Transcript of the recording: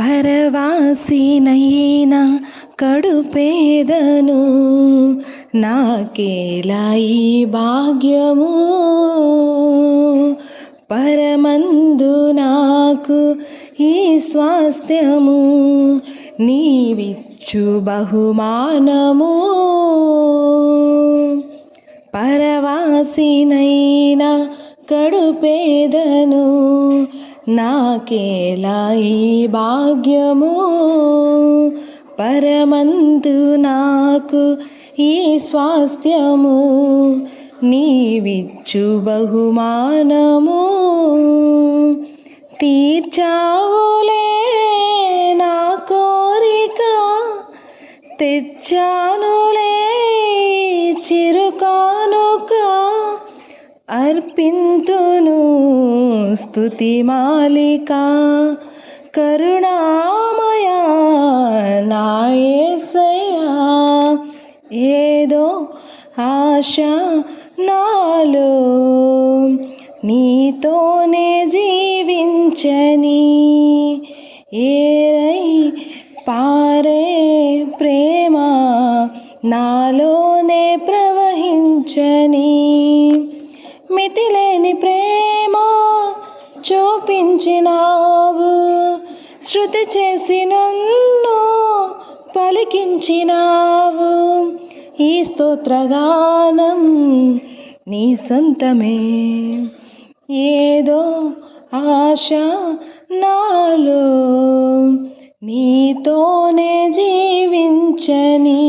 పరవాసినైనా కడుపేదను నాకేలా ఈ భాగ్యము? పరమందు నాకు ఈ స్వాస్థ్యము నీవిచ్చు బహుమానము. పరవాసినైనా కడుపేదను నాకేలా ఈ భాగ్యము? పరమంతు నాకు ఈ స్వాస్థ్యము. నీవిచ్చు బహుమానము. తీర్చావులే నా కోరిక. తెచ్చానులే చిరుకానుక అర్పింతును స్థుతి మాలిక కరుణామయ నాయసయా ఏదో ఆశ నాలో నీతోనే జీవించని ఏరై పారే ప్రేమ నాలోనే ప్రవహించని మితిలేని ప్రేమ చూపించినావు. శృతి చేసి నన్ను పలికించినావు. ఈ స్తోత్రగానం నీ సొంతమే. ఏదో ఆశ నాలో నీతోనే జీవించని